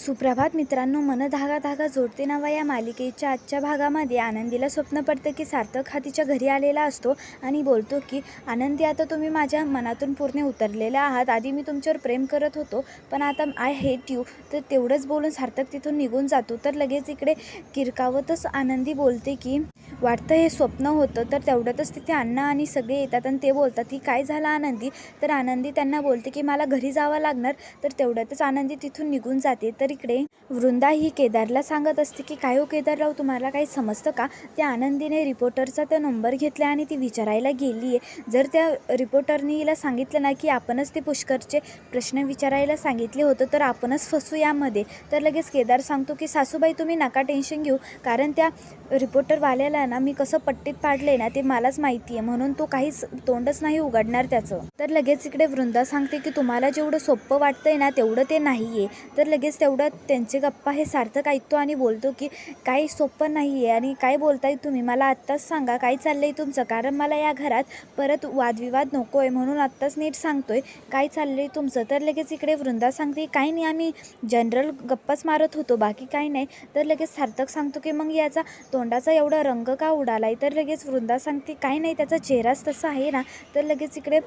सुप्रभात मित्रांनो मन धागा धागा जोडते नावा या मालिकेच्या आजच्या भागामध्ये. आनंदीला स्वप्न पडतं की सार्थक हा तिच्या घरी आलेला असतो आणि बोलतो की आनंदी आता तुम्ही माझ्या मनातून पूर्ण उतरलेल्या आहात. आधी मी तुमच्यावर प्रेम करत होतो पण आता आय हेट यू. तर तेवढंच बोलून सार्थक तिथून निघून जातो. तर लगेच इकडे किरकावतच आनंदी बोलते की वाटतं हे स्वप्न होतं तर तेवढ्यातच तिथे अण्णा आणि सगळे येतात आणि ते बोलतात की काय झालं आनंदी? तर आनंदी त्यांना बोलते की मला घरी जावं लागणार. तर तेवढ्यातच आनंदी तिथून निघून जाते. तर इकडे वृंदा ही केदारला सांगत असते की काय हो केदारराव तुम्हाला काही समजतं का? त्या आनंदीने रिपोर्टरचा त्या नंबर घेतला आणि ती विचारायला गेली आहे जर त्या रिपोर्टरने हिला सांगितलं ना की आपणच ते पुष्करचे प्रश्न विचारायला सांगितले होतं तर आपणच फसू यामध्ये. तर लगेच केदार सांगतो की सासूबाई तुम्ही नका टेन्शन घेऊ. कारण त्या रिपोर्टरवाल्याला ना मी कसं पट्टीत पाडले ना ते मलाच माहिती आहे म्हणून तो काहीच तोंडच नाही उघडणार त्याचं. तर लगेच इकडे वृंदा सांगते की तुम्हाला जेवढं सोपं वाटतंय ना तेवढं ते नाही आहे तर लगेच तेवढं तेवढं त्यांचे गप्पा हे सार्थक ऐकतो आणि बोलतो की काही सोपं नाही आहे आणि काय बोलताय तुम्ही? मला आत्ताच सांगा काय चाललं आहे तुमचं? कारण मला या घरात परत वादविवाद नको आहे म्हणून आत्ताच नीट सांगतोय. काय चाललं आहे तुमचं? तर लगेच इकडे वृंदा सांगते काही नाही आम्ही जनरल गप्पाच मारत होतो बाकी काही नाही. तर लगेच सार्थक सांगतो की मग याचा तोंडाचा एवढा रंग का उडालाय? तर लगेच वृंदा सांगते काही नाही त्याचा चेहराच तसा आहे ना. तर लगेच इकडे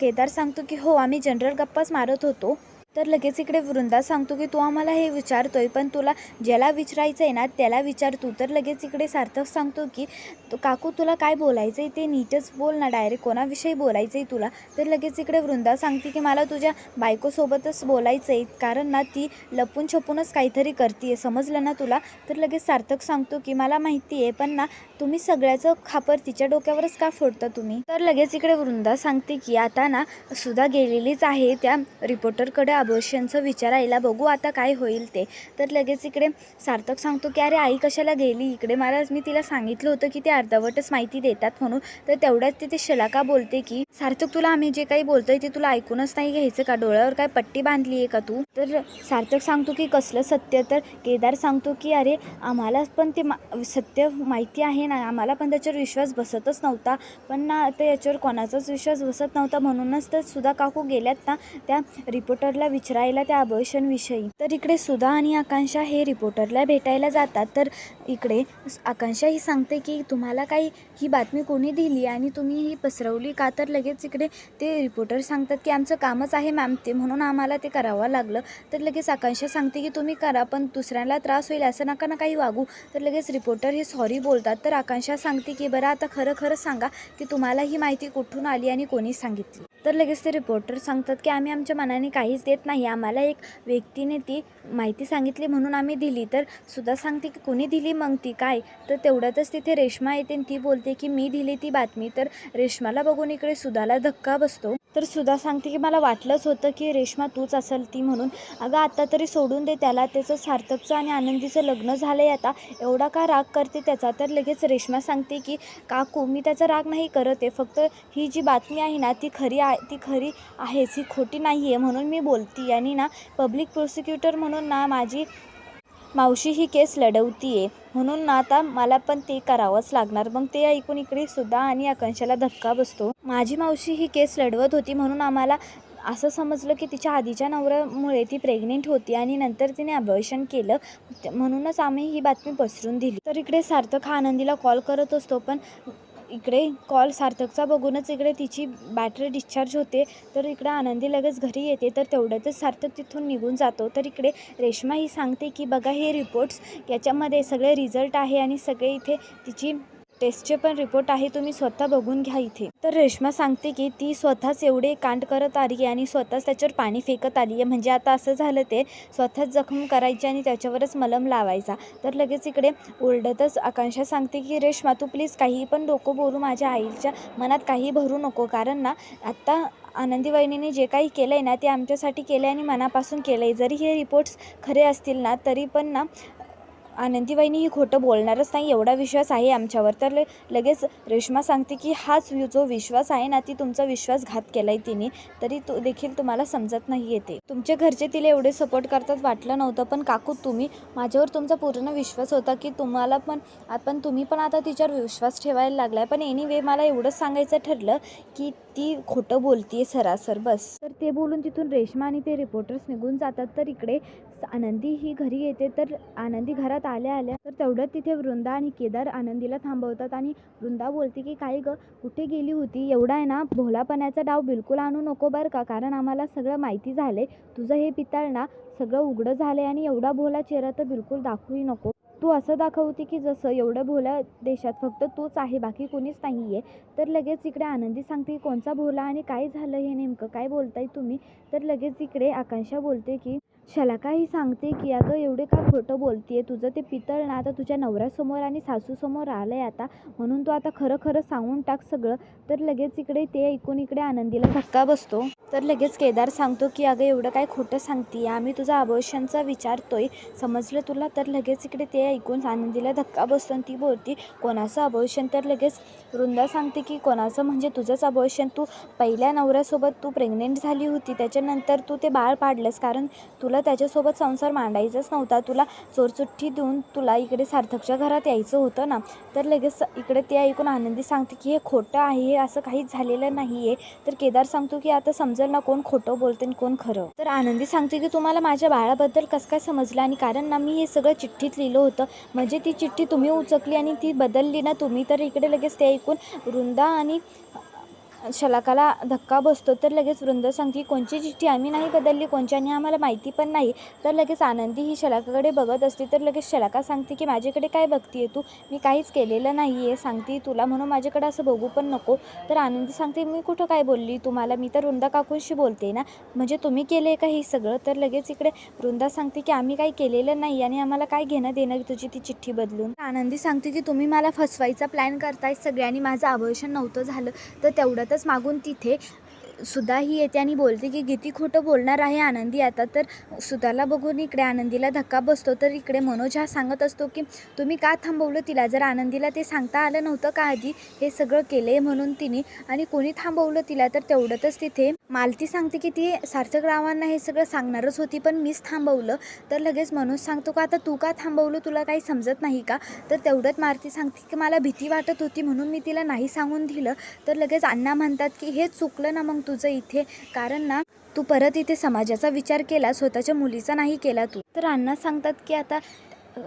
केदार सांगतो की हो आम्ही जनरल गप्पाच मारत होतो. तर लगेच इकडे वृंदा सांगतो की तू आम्हाला हे विचारतोय पण तुला ज्याला विचारायचं आहे ना त्याला विचार तू. तर लगेच इकडे सार्थक सांगतो की काकू तुला काय बोलायचं आहे ते नीटच बोल ना डायरेक्ट कोणाविषयी बोलायचं आहे तुला? तर लगेच इकडे वृंदा सांगते की मला तुझ्या बायकोसोबतच बोलायचं आहे कारण ना ती लपून छपूनच काहीतरी करते समजलं ना तुला? तर लगेच सार्थक सांगतो की मला माहिती आहे पण ना तुम्ही सगळ्याचं खापर तिच्या डोक्यावरच का फोडता तुम्ही? तर लगेच इकडे वृंदा सांगते की आता ना सुद्धा गेलेलीच आहे त्या रिपोर्टरकडे अबॉर्शनचं विचारायला बघू आता काय होईल ते. तर लगेच इकडे सार्थक सांगतो की अरे आई कशाला गेली? इकडे मला मी तिला सांगितलं होतं की ते अर्धवटच माहिती देतात म्हणून. तर तेवढ्याच तिथे शलाका बोलते की सार्थक तुला आम्ही जे काही बोलतोय ते तुला ऐकूनच नाही घ्यायचं का? डोळ्यावर काय पट्टी बांधली आहे का तू? तर सार्थक सांगतो की कसलं सत्य? तर केदार सांगतो की अरे आम्हाला पण ते मा सत्य माहिती आहे ना. आम्हाला पण त्याच्यावर विश्वास बसतच नव्हता. पण ना आता याच्यावर कोणाचाच विश्वास बसत नव्हता. म्हणूनच तर सुद्धा काकू गेल्यात ना त्या रिपोर्टरला विचारायला त्या अबॉर्शनविषयी तर इकडे सुधा आणि आकांक्षा हे रिपोर्टरला भेटायला जातात. तर इकडे आकांक्षा ही सांगते की तुम्हाला काही ही बातमी कोणी दिली आणि तुम्ही ही पसरवली का? तर लगेच इकडे ते रिपोर्टर सांगतात की आमचं कामच आहे मॅम ते म्हणून आम्हाला ते करावं लागलं. तर लगेच आकांक्षा सांगते की तुम्ही करा पण दुसऱ्यांना त्रास होईल असं नका ना काही वागू. तर लगेच रिपोर्टर हे सॉरी बोलतात. तर आकांक्षा सांगते की बरं आता खरं खरं सांगा की तुम्हाला ही माहिती कुठून आली आणि कोणी सांगितली? तर लगेच ते रिपोर्टर सांगतात की आम्ही आमच्या मनाने काहीच देत नाही. आम्हाला एक व्यक्तीने ती माहिती सांगितली म्हणून आम्ही दिली. तर सुद्धा सांगते की कोणी दिली मग ती? काय? तर तेवढ्यातच तिथे रेश्मा येते आणि ती बोलते की मी दिली ती बातमी. तर रेश्माला बघून इकडे सुधाला धक्का बसतो. तर सुद्धा सांगते की मला वाटलंच होतं की रेश्मा तूच असेल ती म्हणून. अगं आता तरी सोडून दे त्याला. त्याचं सार्थकचं आणि आनंदीचं लग्न झालं आहे आता. एवढा का राग करते त्याचा? तर लगेच रेश्मा सांगते की काकू मी त्याचा राग नाही करत आहे. फक्त ही जी बातमी आहे ना ती खरी आहे ती खरी आहेच. ही खोटी नाही आहे म्हणून मी बोलती आणि ना पब्लिक प्रोसिक्युटर म्हणून ना माझी मावशी ही केस लढवती आहे म्हणून ना आता मला पण ते करावंच लागणार. मग ते ऐकून इकडे सुद्धा आणि आकांक्षाला धक्का बसतो. माझी मावशी ही केस लढवत होती म्हणून आम्हाला असं समजलं की तिच्या आधीच्या नवऱ्यामुळे ती प्रेग्नेंट होती आणि नंतर तिने अबॉर्शन केलं. म्हणूनच आम्ही ही बातमी पसरून दिली. तर इकडे सार्थक हा आनंदीला कॉल करत असतो पण इकडे कॉल सार्थकचा बघूनच इकडे तिची बॅटरी डिस्चार्ज होते. तर इकडे आनंदी लगेच घरी येते. तर तेवढ्यातच सार्थक तिथून निघून जातो. तर इकडे रेश्मा ही सांगते की बघा हे रिपोर्ट्स याच्यामध्ये सगळे रिझल्ट आहे आणि सगळे इथे तिची टेस्टचे पण रिपोर्ट आहे तुम्ही स्वतः बघून घ्या इथे. तर रेश्मा सांगते की ती स्वतःच एवढे कांड करत आली आहे आणि स्वतःच त्याच्यावर पाणी फेकत आली आहे. म्हणजे आता असं झालं ते स्वतःच जखम करायची आणि त्याच्यावरच मलम लावायचा. तर लगेच इकडे ओरडतच आकांक्षा सांगते की रेश्मा तू प्लीज काही पण डोकं बोलू माझ्या आईच्या मनात काही भरू नको. कारण ना आत्ता आनंदी वहिनीने जे काही केलं आहे ना ते आमच्यासाठी केलं आहे आणि मनापासून केलं आहे जरी हे रिपोर्ट्स खरे असतील ना तरी पण ना आनंदी ही खोटं बोलणारच नाही एवढा विश्वास आहे आमच्यावर. तर ले- लगेच रेश्मा सांगते की हाच जो विश्वास आहे ना ती तुमचा विश्वासघात केला आहे तिने. तरी तो देखील तुम्हाला समजत नाही येते. तुमच्या घरचे तिला एवढे सपोर्ट करतात वाटलं नव्हतं पण काकू तुम्ही माझ्यावर तुमचा पूर्ण विश्वास होता की तुम्हाला पण आपण तुम्ही पण आता तिच्यावर विश्वास ठेवायला लागला आहे पण एनिवे मला एवढंच सांगायचं ठरलं की ती खोटं बोलतीये सरासर बस. तर ते बोलून तिथून रेश्मा आणि ते रिपोर्टर्स निघून जातात. तर इकडे आनंदी ही घरी येते तर आनंदी घरात आल्या आल्या तर तेवढ्यात तिथे वृंदा आणि केदार आनंदीला थांबवतात आणि वृंदा बोलते की काय गं कुठे गेली होती? एवढा आहे ना भोलापणाचा डाव बिलकुल आणू नको बरं का? कारण आम्हाला सगळं माहिती झालं तुझं हे पितळ ना सगळं उघडं झालं आणि एवढा भोला चेहरा तर बिलकुल दाखवूही नको. तू असं दाखवते की जसं एवढं भोल्या देशात फक्त तूच आहे बाकी कोणीच नाही आहे तर लगेच इकडे आनंदी सांगते की कोणचा भोला आणि काय झालं हे नेमकं? काय बोलताय तुम्ही? तर लगेच इकडे आकांक्षा बोलते की शलाका ही सांगते की अगं एवढे का खोटं बोलतीये? तुझं ते पितळ ना आता तुझ्या नवऱ्यासमोर आणि सासूसमोर आलं आहे आता. म्हणून तू आता खरं खरं सांगून टाक सगळं. तर लगेच इकडे ते ऐकून इकडे आनंदीला धक्का बसतो. तर लगेच केदार सांगतो की अगं एवढं काय खोटं सांगते आम्ही तुझा अबॉर्शनचा विचारतोय. समजलं तुला? तर लगेच इकडे ते ऐकून आनंदीला धक्का बसतो आणि ती बोलती कोणाचं अबॉर्शन तर लगेच वृंदा सांगते की कोणाचं? म्हणजे तुझंच अबोशन तू पहिल्या नवऱ्यासोबत तू प्रेग्नेंट झाली होती. त्याच्यानंतर तू ते बाळ पाडलंस. कारण तुला त्याच्यासोबत संसार मांडायचाच नव्हता. तुला चोरचुट्टी देऊन तुला इकडे सार्थकच्या घरात यायचं होतं ना. तर लगेच इकडे ते ऐकून आनंदी सांगते की हे खोटं आहे हे असं काहीच झालेलं नाही आहे तर केदार सांगतो की आता समजेल ना कोण खोटं बोलते आणि कोण खरं. तर आनंदी सांगते की तुम्हाला माझ्या बाळाबद्दल कसं काय समजलं आणि कारण ना मी हे सगळं चिठ्ठीत लिहिलं होतं. म्हणजे ती चिठ्ठी तुम्ही उचकली आणि ती बदलली ना तुम्ही. तर इकडे लगेच ते ऐकून वृंदा आणि शलाकाला धक्का बसतो तर लगेच वृंद सांगते कोणची चिठ्ठी आम्ही नाही बदलली कोणच्याने आम्हाला माहिती पण नाही. तर लगेच आनंदी ही शलाकाकडे बघत असते तर लगेच शलाका सांगते की माझ्याकडे काय बघतीये तू? मी काहीच केलेलं नाही आहे सांगते तुला म्हणून माझ्याकडे असं बघू पण नको. तर आनंदी सांगते मी कुठं काय बोलली? तुम्हाला मी तर वृंदा काकूंशी बोलते ना? म्हणजे तुम्ही केले का हे सगळं? तर लगेच इकडे वृंदा सांगते की आम्ही काही केलेलं नाही आणि आम्हाला काय घेणं देणं तुझी ती चिठ्ठी बदलून? आनंदी सांगते की तुम्ही मला फसवायचा प्लॅन करताय सगळ्यांनी माझं अवर्षण नव्हतं झालं तर तेवढ्यातच मागून तिथे सुधा ही येते आणि बोलते की किती खोटं बोलणार आहे आनंदी आता तर सुधाला बघून इकडे आनंदीला धक्का बसतो. तर इकडे मनोज हा सांगत असतो की तुम्ही का थांबवलं तिला? जर आनंदीला ते सांगता आलं नव्हतं का आधी? हे सगळं केलं आहे म्हणून तिने. आणि कोणी थांबवलं तिला? तर तेवढ्यातच तिथे मालती सांगते की ती सार्थक रावांना हे सगळं सांगणारच होती पण मीच थांबवलं. तर लगेच मनोज सांगतो का आता तू का थांबवलं? तुला काही समजत नाही का? तर तेवढंच मालती सांगते की मला भीती वाटत होती म्हणून मी तिला नाही सांगून दिलं. तर लगेच अण्णा म्हणतात की हे चुकलं ना मग तुझं इथे. कारण ना तू परत इथे समाजाचा विचार केला स्वतःच्या मुलीचा नाही केला तू. तर अण्णा सांगतात की आता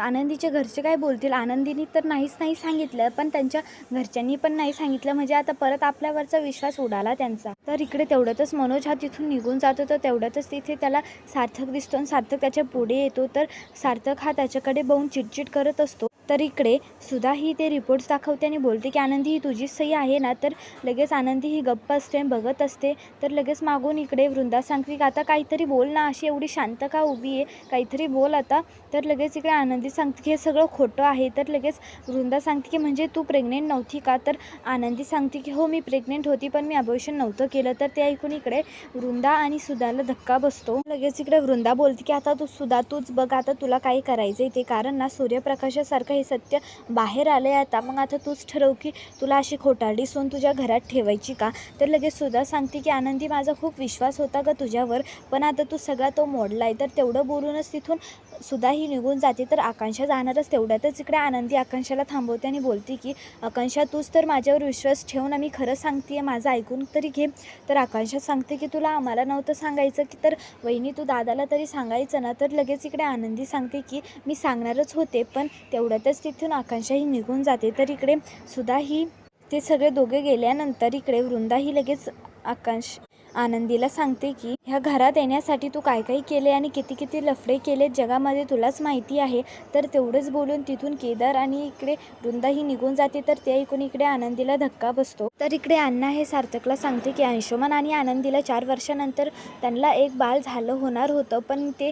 आनंदीचे घरचे काय बोलतील? आनंदीनी तर नाहीच नाही सांगितलं पण त्यांच्या घरच्यांनी पण नाही सांगितलं. म्हणजे आता परत आपल्यावरचा विश्वास उडाला त्यांचा. तर इकडे तेवढ्यातच मनोज हा तिथून निघून जातो तर तेवढ्यातच तिथे त्याला सार्थक दिसतो आणि सार्थक त्याच्या पुढे येतो. तर सार्थक हा त्याच्याकडे बघून चिडचिड करत असतो. तर इकडे सुद्धा ही ते रिपोर्ट्स दाखवते आणि बोलते की आनंदी ही तुझीच सही आहे ना? तर लगेच आनंदी ही गप्प असते बघत असते. तर लगेच मागून इकडे वृंदा सांगते की आता काहीतरी बोल ना अशी एवढी शांत का उभी आहे? काहीतरी बोल आता. तर लगेच इकडे आनंदी सांगते की हे सगळं खोटं आहे. तर लगेच वृंदा सांगते की म्हणजे तू प्रेग्नेंट नव्हती का? तर आनंदी सांगते की हो मी प्रेग्नेंट होती पण मी अबॉर्शन नव्हतं केलं. तर ते ऐकून इकडे वृंदा आणि सुधाला धक्का बसतो. लगेच इकडे वृंदा बोलते की आता तू सुधा तूच बघ आता तुला काय करायचं ते कारण ना सूर्यप्रकाशासारखं हे सत्य बाहेर आलं आहे आता मग आता तूच ठरव की तुला अशी खोटारडी सोन तुझ्या घरात ठेवायची का? तर लगेच सुद्धा सांगते की आनंदी माझा खूप विश्वास होता ग तुझ्यावर पण आता तू सगळा तो मोडला आहे तर तेवढं बोलूनच तिथून सुद्धा ही निघून जाते तर आकांक्षा जाणारच तेवढ्यातच इकडे आनंदी आकांक्षाला थांबवते आणि बोलते की आकांक्षा तूच तर माझ्यावर विश्वास ठेवून आम्ही खरं सांगते माझं ऐकून तरी घे. तर आकांक्षा सांगते की तुला आम्हाला नव्हतं सांगायचं की तर वहिनी तू दादाला तरी सांगायचं ना. तर लगेच इकडे आनंदी सांगते की मी सांगणारच होते पण तेवढ्यातच तिथून आकांक्षा ही निघून जाते. तर इकडे सुद्धा ही ते सगळे दोघे गेल्यानंतर इकडे वृंदा ही लगेच आकांक्षा आनंदीला सांगते की ह्या घरात येण्यासाठी तू काय काय केले आणि किती किती लफडे केले जगामध्ये तुलाच माहिती आहे. तर तेवढंच बोलून तिथून केदार आणि इकडे वृंदाही निघून जाते. तर त्या इकडून इकडे आनंदीला धक्का बसतो. तर इकडे अण्णा हे सार्थकला सांगते की अंशुमन आणि आनंदीला चार वर्षानंतर त्यांना एक बाळ झालं होणार होतं. पण ते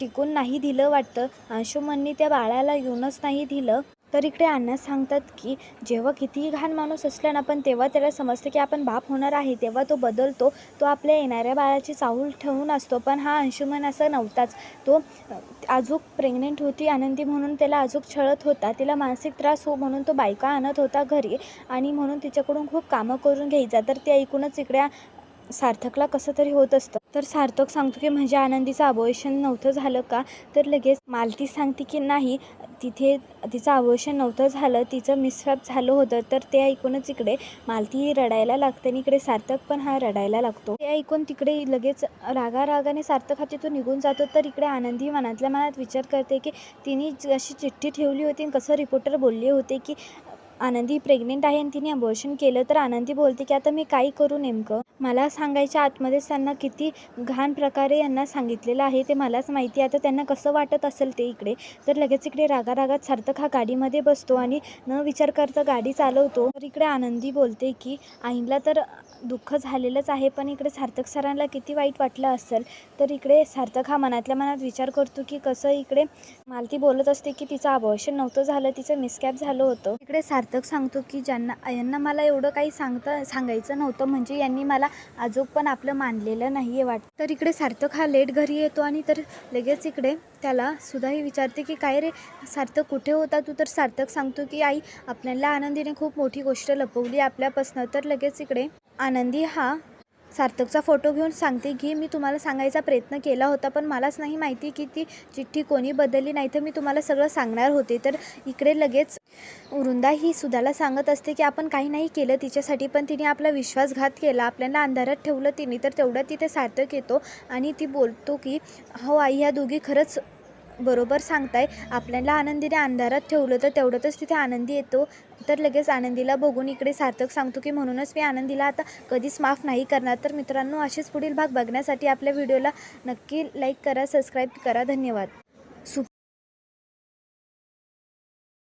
टिकून नाही दिलं वाटतं. अंशुमननी त्या बाळाला येऊनच नाही दिलं. तर इकडे अण्णा सांगतात की जेव्हा कितीही घाण माणूस असला ना पण तेव्हा त्याला समजतं की आपण बाप होणार आहे. तेव्हा तो बदलतो तो आपल्या येणाऱ्या बाळाची चाहूल ठेवून असतो. पण हा अंशुमन असा नव्हताच. तो अजूक प्रेग्नेंट होती आनंदी म्हणून त्याला अजूक छळत होता. तिला मानसिक त्रास हो म्हणून तो बायका आणत होता घरी आणि म्हणून तिच्याकडून खूप कामं करून घ्यायचा. तर ते ऐकूनच इकडे सार्थकला कसं तरी होत असतं. तर सार्थक सांगतो की म्हणजे आनंदीचं अबॉर्शन नव्हतं झालं का? तर लगेच मालती सांगते की नाही तिथे तिचं अबॉर्शन नव्हतं झालं तिचं मिसअप झालं होतं. तर ते ऐकूनच इकडे मालती रडायला लागते आणि इकडे सार्थक पण हा रडायला लागतो. ते ऐकून तिकडे लगेच रागा रागाने सार्थक हा तिथून निघून जातो. तर इकडे आनंदी मनातल्या मनात विचार करते की तिने अशी चिठ्ठी ठेवली होती आणि कसं रिपोर्टर बोलले होते की आनंदी प्रेग्नेंट आहे आणि तिने अबॉर्शन केलं तर आनंदी बोलते की आता मी काही करू नेमकं? मला सांगायच्या आतमध्येच त्यांना किती घाण प्रकारे यांना सांगितलेलं आहे ते मलाच माहिती आहे. आता त्यांना कसं वाटत असेल ते इकडे? तर लगेच इकडे रागा रागात सार्थक हा गाडीमध्ये बसतो आणि न विचार करता गाडी चालवतो. तर इकडे आनंदी बोलते की आईला तर दुःख झालेलंच आहे पण इकडे सार्थक सरांना किती वाईट वाटलं असेल तर इकडे सार्थक हा मनातल्या मनात विचार करतो की कसं इकडे मालती बोलत असते की तिचं अबॉर्शन नव्हतं झालं तिचं मिसकॅप झालं होतं. इकडे सार्थक सार्थक सांगतो की ज्यांना यांना मला एवढं काही सांगता सांगायचं नव्हतं म्हणजे यांनी मला आजोब पण आपलं मानलेलं नाही आहे वाटतं. तर इकडे सार्थक हा लेट घरी येतो आणि तर लगेच इकडे त्याला सुद्धाही विचारते की काय रे सार्थक कुठे होता तू? तर सार्थक सांगतो की आई आपल्याला आनंदीने खूप मोठी गोष्ट लपवली आपल्यापासनं. तर लगेच इकडे आनंदी हा सार्थकचा फोटो घेऊन सांगते की मी तुम्हाला सांगायचा प्रयत्न केला होता पण मलाच नाही माहिती की ती चिठ्ठी कोणी बदलली. नाही तर मी तुम्हाला सगळं सांगणार होते. तर इकडे लगेच वृंदा ही सुधाला सांगत असते की आपण काही नाही केलं तिच्यासाठी पण तिने आपला विश्वासघात केला. आपल्याला अंधारात ठेवलं तिने तर तेवढ्यात तिथे सार्थक येतो आणि ती बोलतो की हो आई ह्या दोघी खरंच बरोबर सांगताय. आपल्याला आनंदीने अंधारात ठेवलं तर तेवढ्यातच तिथे आनंदी येतो. तर लगेच आनंदीला बघून इकडे सार्थक सांगतो की म्हणूनच मी आनंदीला आता कधीच माफ नाही करणार. तर मित्रांनो असेच पुढील भाग बघण्यासाठी आपल्या व्हिडिओला नक्की लाईक करा सबस्क्राईब करा. धन्यवाद.